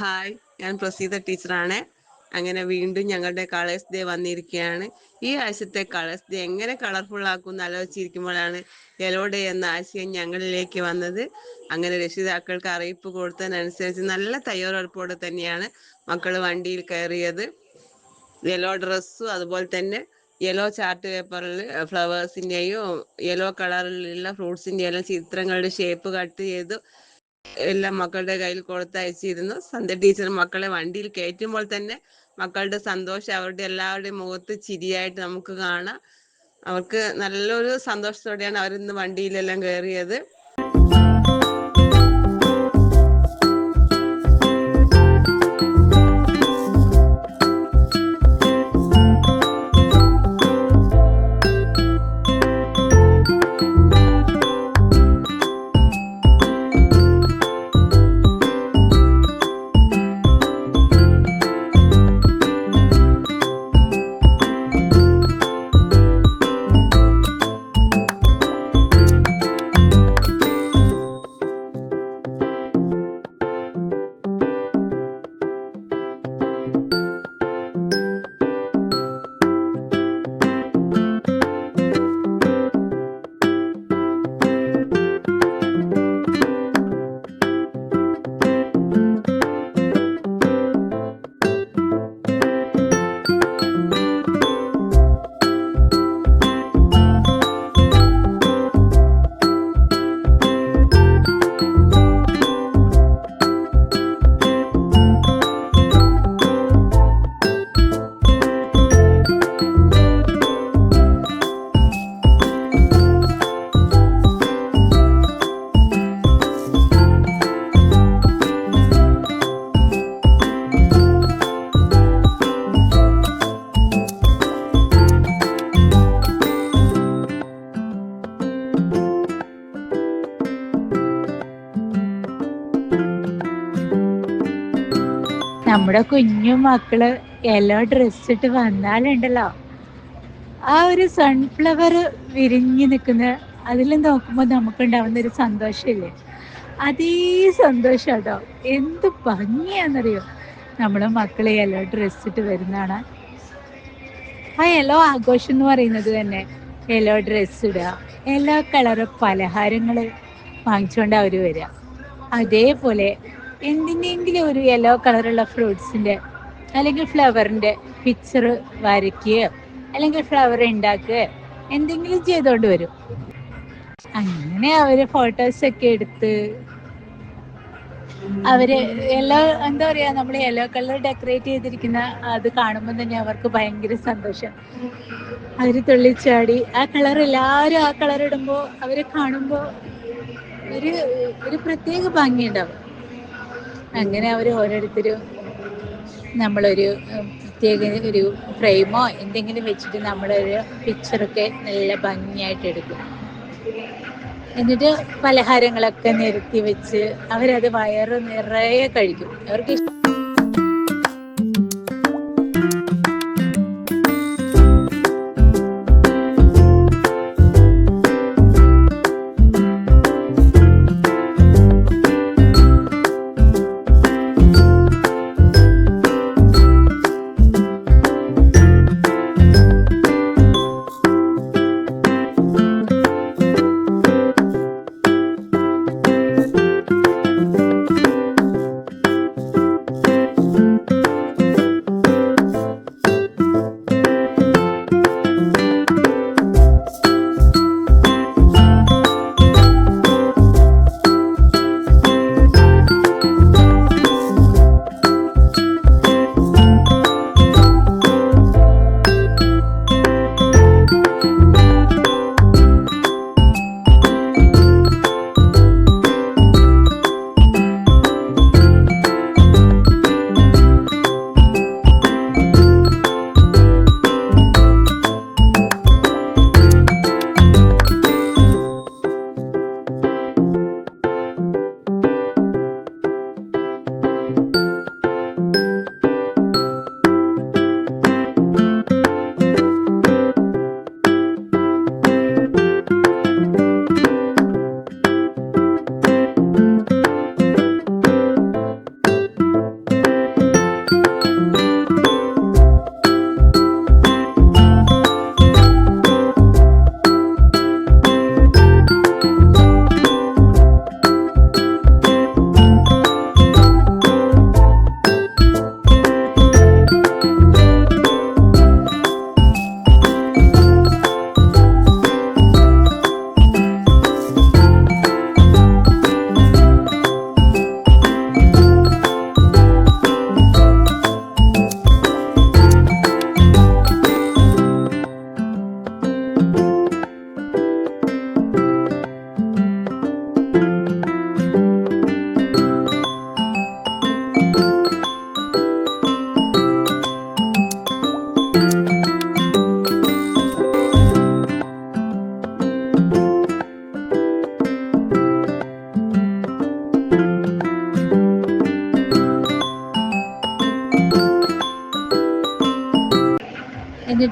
Hi ഞാൻ പ്രസീത ടീച്ചറാണ്. അങ്ങനെ വീണ്ടും ഞങ്ങളുടെ കളേഴ്സ് ഡേ വന്നിരിക്കുകയാണ്. ഈ ആഴ്ചത്തെ കളേഴ്സ് ഡേ എങ്ങനെ കളർഫുൾ ആക്കും എന്ന് ആലോചിച്ചിരിക്കുമ്പോഴാണ് യെല്ലോ ഡേ എന്ന ആശയം ഞങ്ങളിലേക്ക് വന്നത്. അങ്ങനെ രക്ഷിതാക്കൾക്ക് അറിയിപ്പ് കൊടുത്തതിനനുസരിച്ച് നല്ല തയ്യാറെടുപ്പോടെ തന്നെയാണ് മക്കൾ വണ്ടിയിൽ കയറിയത്. യെല്ലോ ഡ്രസ്സും അതുപോലെ തന്നെ യെല്ലോ ചാർട്ട് പേപ്പറിൽ ഫ്ലവേഴ്സിന്റെയും യെല്ലോ കളറിലുള്ള ഫ്രൂട്ട്സിന്റെയും എല്ലാം ചിത്രങ്ങളുടെ ഷേപ്പ് കട്ട് ചെയ്ത്. എല്ലാം മക്കളുടെ കയ്യിൽ കൊടുത്തയച്ചിരുന്നു സന്ധ്യ ടീച്ചർ മക്കളെ വണ്ടിയിൽ കയറ്റുമ്പോൾ തന്നെ മക്കളുടെ സന്തോഷം അവരുടെ എല്ലാവരുടെയും മുഖത്ത് ചിരിയായിട്ട് നമുക്ക് കാണാം. അവർക്ക് നല്ലൊരു സന്തോഷത്തോടെയാണ് അവരിന്ന് വണ്ടിയിലെല്ലാം കയറിയത്. നമ്മുടെ കുഞ്ഞു മക്കൾ യെല്ലോ ഡ്രസ് ഇട്ട് വന്നാലുണ്ടല്ലോ. ആ ഒരു സൺഫ്ലവർ വിരിഞ്ഞു നിൽക്കുന്ന അതിൽ നോക്കുമ്പോൾ നമുക്കുണ്ടാവുന്ന ഒരു സന്തോഷമില്ലേ? അതേ സന്തോഷം കേട്ടോ. എന്ത് ഭംഗിയാണെന്നറിയോ നമ്മളെ മക്കൾ യെല്ലോ ഡ്രസ് ഇട്ട് വരുന്നതാണ്. ആ യെല്ലോ ആഘോഷം എന്ന് പറയുന്നത് തന്നെ യെല്ലോ ഡ്രസ് ഇടുക. യെല്ലോ കളർ പലഹാരങ്ങൾ വാങ്ങിച്ചുകൊണ്ട് അവർ വരിക. അതേപോലെ എന്തിനെങ്കിലും ഒരു യെല്ലോ കളറുള്ള ഫ്രൂട്ട്സിന്റെ അല്ലെങ്കിൽ ഫ്ലവറിന്റെ പിക്ചർ വരയ്ക്കുകയോ അല്ലെങ്കിൽ ഫ്ലവർ ഉണ്ടാക്കുക എന്തെങ്കിലും ചെയ്തോണ്ട് വരും. അങ്ങനെ അവർ ഫോട്ടോസൊക്കെ എടുത്ത് അവർ യെല്ലോ എന്താ പറയാ നമ്മൾ യെല്ലോ കളർ ഡെക്കറേറ്റ് ചെയ്തിരിക്കുന്ന അത് കാണുമ്പോൾ തന്നെ അവർക്ക് ഭയങ്കര സന്തോഷം. അവർ തുള്ളിച്ചാടി ആ കളർ എല്ലാരും ആ കളർ ഇടുമ്പോ അവരെ കാണുമ്പോൾ ഒരു ഒരു പ്രത്യേക ഭംഗിയുണ്ടാവും. അങ്ങനെ അവർ ഓരോരുത്തരും നമ്മളൊരു പ്രത്യേക ഒരു ഫ്രെയിമോ എന്തെങ്കിലും വെച്ചിട്ട് നമ്മളൊരു പിക്ചറൊക്കെ നല്ല ഭംഗിയായിട്ട് എടുക്കും. എന്നിട്ട് പലഹാരങ്ങളൊക്കെ നിരത്തി വെച്ച് അവരത് വയറ് നിറയെ കഴിക്കും. അവർക്ക്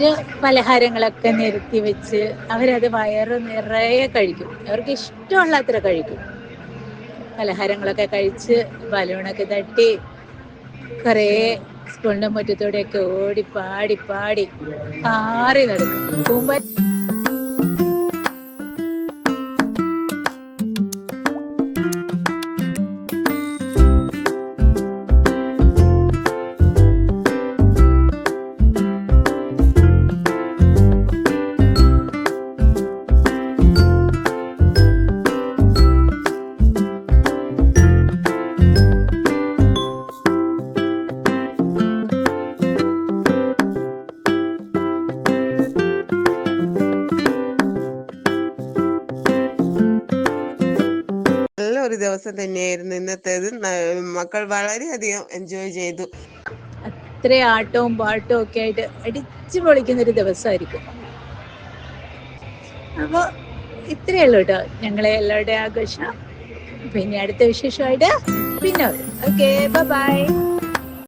എന്നിട്ട് പലഹാരങ്ങളൊക്കെ നിരത്തി വെച്ച് അവരത് വയറ് നിറയെ കഴിക്കും. അവർക്ക് ഇഷ്ടമുള്ള അത്ര കഴിക്കും. പലഹാരങ്ങളൊക്കെ കഴിച്ച് ബലൂണൊക്കെ തട്ടി കുറേ സ്കൂളിന്റെ മുറ്റത്തൂടെയൊക്കെ ഓടി പാടി പാടി പാറി നടക്കും. പൂമ്പ ദിവസം തന്നെയായിരുന്നു ഇന്നത്തേത്. മക്കൾ വളരെയധികം എൻജോയ് ചെയ്തു. അത്ര ആട്ടവും പാട്ടവും ഒക്കെ ആയിട്ട് അടിച്ചു പൊളിക്കുന്ന ഒരു ദിവസമായിരിക്കും. അപ്പോൾ ഇത്രയേ ഉള്ളൂ കേട്ടോ ഞങ്ങളെ എല്ലാവരുടെയും ആഘോഷം. പിന്നെ അടുത്ത വിശേഷമായിട്ട് പിന്നെ ഓക്കെ ബൈ